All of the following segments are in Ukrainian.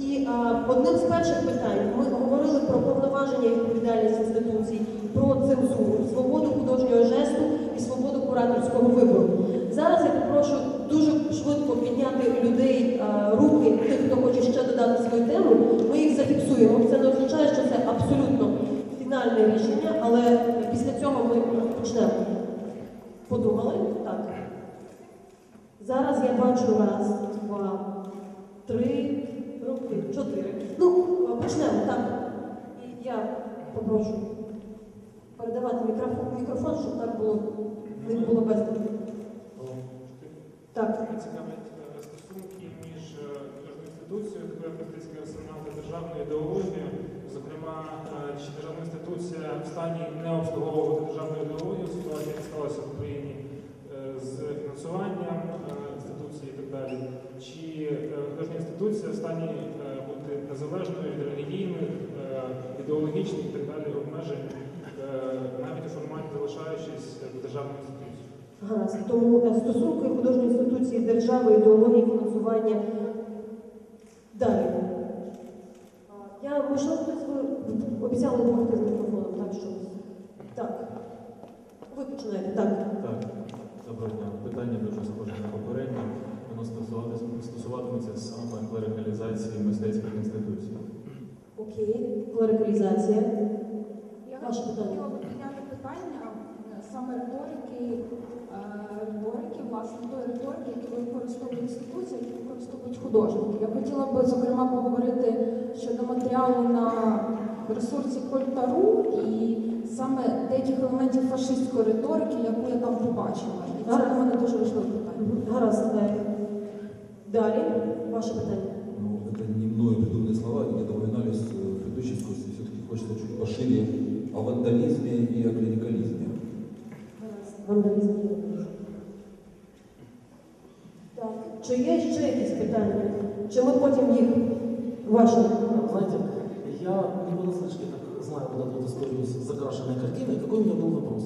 І а, одним з перших питань ми говорили про повноваження і відповідальність інституцій, про цензуру, свободу художнього жесту і свободу кураторського вибору. Зараз я попрошу дуже швидко підняти людей а, руки, тих, хто хоче ще додати свою тему. Ми їх зафіксуємо. Це не означає, що це абсолютно фінальне рішення, але після цього ми почнемо. Подумали? Так. Зараз я бачу раз, два, три, роки, чотири. Ну, почнемо, так. І я попрошу передавати мікрофон, мікрофон щоб так було, не було без. Так. Цікавить е, стосунки між е, інституцією, мистецький арсенал та державною ідеологією. Зокрема, е, чи державна інституція в стані не обслуговувати державну ідеологію, ситуація яка склалася в Україні е, з фінансуванням е, інституції і так далі. Чи е, кожна інституція в стані е, бути незалежною від релігійних, е, ідеологічних і так далі обмежень, е, навіть у форматі залишаючись в державній інституції? Гаразд. Тому е, стосунки художньої інституції держави, ідеології, фінансування. Далі. Я, можливо, хтось ви обіцяли допомогти з мікрофоном, так що. Так. Ви починаєте, так. Так, доброго дня. Питання дуже схоже на попереднє. Воно стосуватиметься саме клерикалізації мистецьких інституцій. Окей. Клерикалізація. Я Ваше питання. би підняти питання е, саме риторики, е, риторики, власне, тої риторики, які використовують інституції, які використовують художники. Я хотіла би, зокрема, поговорити щодо матеріалу на ресурсі Кольтару і саме деяких елементів фашистської риторики, яку я там побачила. І це для мене дуже важливе питання. Гаразд. е, Далі. Ваше питання Ну, это не мною придуманные слова, они где-то упоминались э, в предыдущей дискуссии. Все-таки хочется чуть пошире о вандализме и о клерикализме. Гаразд. Вандалізм. Так. Чи є ще якісь питання? Чи ми потім їх ваші? Знаете, я не понаслышке так знаю вот эту вот историю с закрашенной картиной. Какой у меня был вопрос?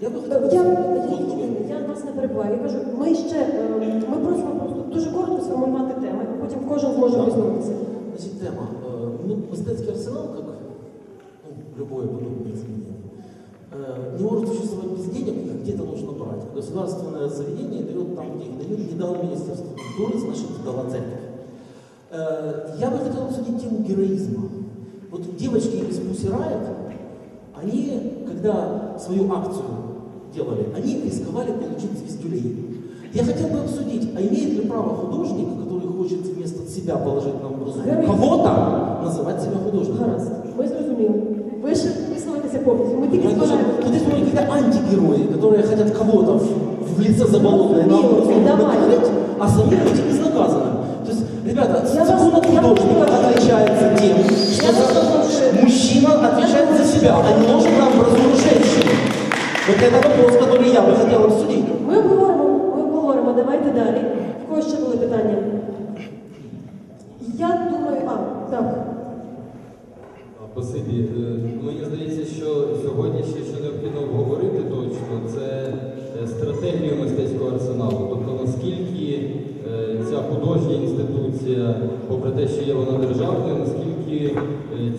Я бы хотел... Я, Вот, я, я вас не перебуваю. Я кажу, ми ще е, ми просимо просто дуже коротко сформувати теми, а потім кожен зможе візьмутися. Значит, тема. Э, Ну, мистецкий арсенал, как ну, любое подобное заведение, э, не может существовать без денег, их где-то нужно брать. Государственное заведение дает там, где их дают, не дало Министерство культуры, значит, дала церковь. Э, Я бы хотел обсудить тему героизма. Вот девочки из Riot, они, когда свою акцию делали, они рисковали получить звездюлей. Я хотел бы обсудить, а имеет ли право художник, который хочет себя положить на образу Героизм. кого-то, называть себя художником? Гаразд, ми зрозуміли. Ви ще висловитися повністю. Ми тільки Понимаете, что збираємо. Вот есть какие-то антигерои, которые хотят кого-то в, в лице заболотное на Мило, образу давай. накрыть, а самим быть безнаказанным. То есть, ребята, Я вас- закон я вас художника прошу. отличается тем, что Я вас прошу. мужчина отвечает за себя, а не может на образу женщины. Вот это вопрос, который я бы хотел обсудить. Ми обговоримо, ми обговоримо, давайте далі. В кого ще були питання? я думаю, а, так. Спасибі. Е, Мені здається, що сьогодні ще що необхідно обговорити точно, це е, стратегію мистецького арсеналу. Тобто наскільки е, ця художня інституція, попри те, що є вона державною, наскільки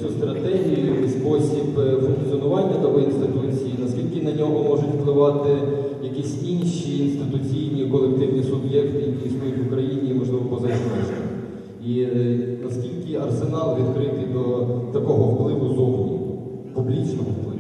цю стратегію і спосіб функціонування такої інституції, наскільки на нього можуть впливати якісь інші інституційні колективні суб'єкти, які існують в Україні, і, можливо, поза межами. І е, наскільки арсенал відкритий до такого впливу зовні, публічного впливу.